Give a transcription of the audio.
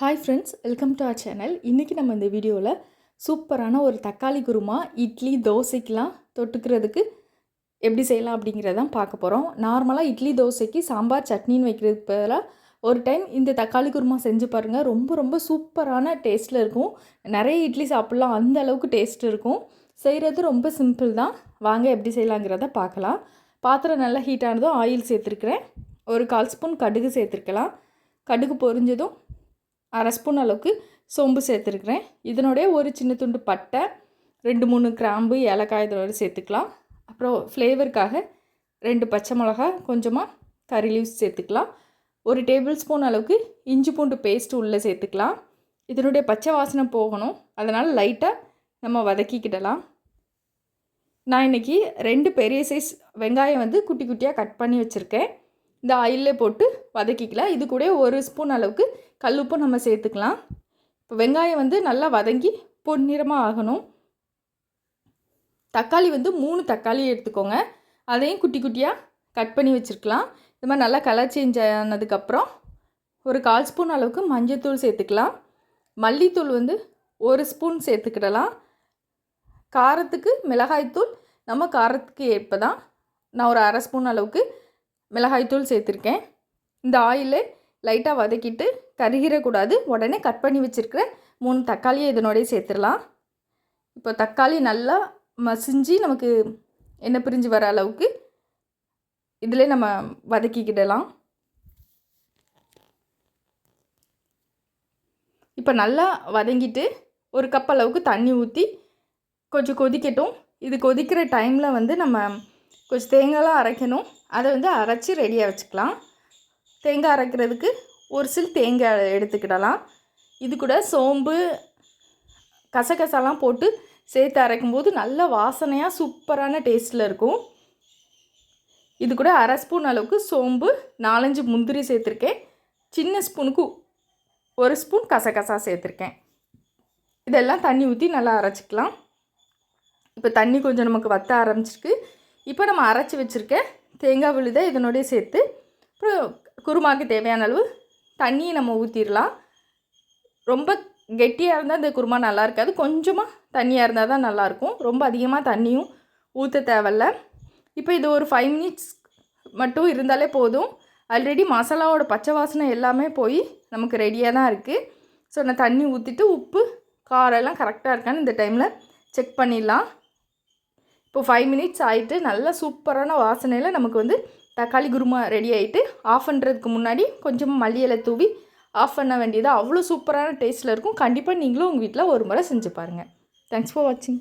Hi friends welcome to our channel இன்றைக்கி நம்ம இந்த வீடியோவில் சூப்பரான ஒரு தக்காளி குருமா இட்லி தோசைக்கெலாம் தொட்டுக்கிறதுக்கு எப்படி செய்யலாம் அப்படிங்கிறதான் பார்க்க போகிறோம் நார்மலாக இட்லி தோசைக்கு சாம்பார் சட்னின்னு வைக்கிறதுக்கு பதிலாக ஒரு டைம் இந்த தக்காளி குருமா செஞ்சு பாருங்கள் ரொம்ப ரொம்ப சூப்பரான டேஸ்ட்டில் இருக்கும். நிறைய இட்லி சாப்பிட்லாம் அந்த அளவுக்கு டேஸ்ட் இருக்கும். செய்கிறது ரொம்ப சிம்பிள் தான். வாங்க எப்படி செய்யலாங்கிறத பார்க்கலாம். பாத்திரம் நல்லா ஹீட் ஆனதும் ஆயில் சேர்த்துருக்குறேன். ஒரு கால் ஸ்பூன் கடுகு சேர்த்துருக்கலாம். கடுகு பொரிஞ்சதும் அரை ஸ்பூன் அளவுக்கு சோம்பு சேர்த்துருக்குறேன். இதனுடைய ஒரு சின்ன துண்டு பட்டை ரெண்டு மூணு கிராம்பு ஏலக்காய் இதோட சேர்த்துக்கலாம். அப்புறம் ஃப்ளேவருக்காக ரெண்டு பச்சை மிளகா கொஞ்சமாக கறி லீவ்ஸ் சேர்த்துக்கலாம். ஒரு டேபிள் ஸ்பூன் அளவுக்கு இஞ்சி பூண்டு பேஸ்ட் உள்ளே சேர்த்துக்கலாம். இதனுடைய பச்சை வாசனை போகணும். அதனால் லைட்டாக நம்ம வதக்கிக்கிடலாம். நான் இன்றைக்கி ரெண்டு பெரிய சைஸ் வெங்காயம் வந்து குட்டி குட்டியாக கட் பண்ணி வச்சுருக்கேன். இந்த ஆயிலே போட்டு வதக்கிக்கலாம். இது கூட ஒரு ஸ்பூன் அளவுக்கு கல்லுப்பு நம்ம சேர்த்துக்கலாம். இப்போ வெங்காயம் வந்து நல்லா வதங்கி பொன்னிறமாக ஆகணும். தக்காளி வந்து மூணு தக்காளி எடுத்துக்கோங்க. அதையும் குட்டி குட்டியாக கட் பண்ணி வச்சுருக்கலாம். இது மாதிரி நல்லா கலர் சேஞ்ச் ஆனதுக்கப்புறம் ஒரு கால் ஸ்பூன் அளவுக்கு மஞ்சள்தூள் சேர்த்துக்கலாம். மல்லித்தூள் வந்து ஒரு ஸ்பூன் சேர்த்துக்கிடலாம். காரத்துக்கு மிளகாய்த்தூள் நம்ம காரத்துக்கு ஏற்ப தான் நான் ஒரு அரை ஸ்பூன் அளவுக்கு மிளகாய்த்தூள் சேர்த்துருக்கேன். இந்த ஆயிலே லைட்டாக வதக்கிட்டு கருகிடக்கூடாது. உடனே கட் பண்ணி வச்சுருக்கிற மூணு தக்காளியை இதனோடய சேர்த்துடலாம். இப்போ தக்காளி நல்லா மசிஞ்சு நமக்கு எண்ணெய் பிரிஞ்சு வர அளவுக்கு இதிலே நம்ம வதக்கிக்கிடலாம். இப்போ நல்லா வதங்கிட்டு ஒரு கப் அளவுக்கு தண்ணி ஊற்றி கொஞ்சம் கொதிக்கட்டும். இது கொதிக்கிற டைமில் வந்து நம்ம கொஞ்சம் தேங்காய்லாம் அரைக்கணும். அதை வந்து அரைச்சி ரெடியாக வச்சுக்கலாம். தேங்காய் அரைக்கிறதுக்கு ஒரு சில் தேங்காய் எடுத்துக்கிடலாம். இது கூட சோம்பு கசகசாலாம் போட்டு சேர்த்து அரைக்கும்போது நல்ல வாசனையாக சூப்பரான டேஸ்ட்டில் இருக்கும். இது கூட அரை ஸ்பூன் அளவுக்கு சோம்பு நாலஞ்சு முந்திரி சேர்த்துருக்கேன். சின்ன ஸ்பூனுக்கு ஒரு ஸ்பூன் கசகசா சேர்த்துருக்கேன். இதெல்லாம் தண்ணி ஊற்றி நல்லா அரைச்சிக்கலாம். இப்போ தண்ணி கொஞ்சம் நமக்கு வத்த ஆரம்பிச்சிருக்கு. இப்போ நம்ம அரைச்சி வச்சுருக்க தேங்காய் விழுதை இதனோடய சேர்த்து அப்புறம் குருமாக்கு தேவையான அளவு தண்ணியை நம்ம ஊற்றிடலாம் ரொம்ப கெட்டியாக இருந்தால் இந்த குருமா நல்லா இருக்காது. கொஞ்சமாக தண்ணியாக இருந்தால் தான் நல்லாயிருக்கும் ரொம்ப அதிகமாக தண்ணியும் ஊற்ற தேவையில்ல. இப்போ இது ஒரு ஃபைவ் மினிட்ஸ் மட்டும் இருந்தாலே போதும். ஆல்ரெடி மசாலாவோட பச்சை வாசனை எல்லாமே போய் நமக்கு ரெடியாக தான் இருக்குது ஸோ நான் தண்ணி ஊற்றிட்டு உப்பு காரம் எல்லாம் கரெக்டாக இருக்கான்னு இந்த டைமில் செக் பண்ணிடலாம். இப்போ ஃபைவ் மினிட்ஸ் ஆகிட்டு நல்லா சூப்பரான வாசனையில் நமக்கு வந்து தக்காளி குருமா ரெடி ஆகிட்டு ஆஃப் பண்ணுறதுக்கு முன்னாடி கொஞ்சமாக மல்லியலை தூவி ஆஃப் பண்ண வேண்டியது அவ்வளோ சூப்பரான டேஸ்ட்டில் இருக்கும். கண்டிப்பாக நீங்களும் உங்கள் வீட்டில் ஒரு முறை செஞ்சு பாருங்கள் தேங்க்ஸ் ஃபார் வாட்சிங்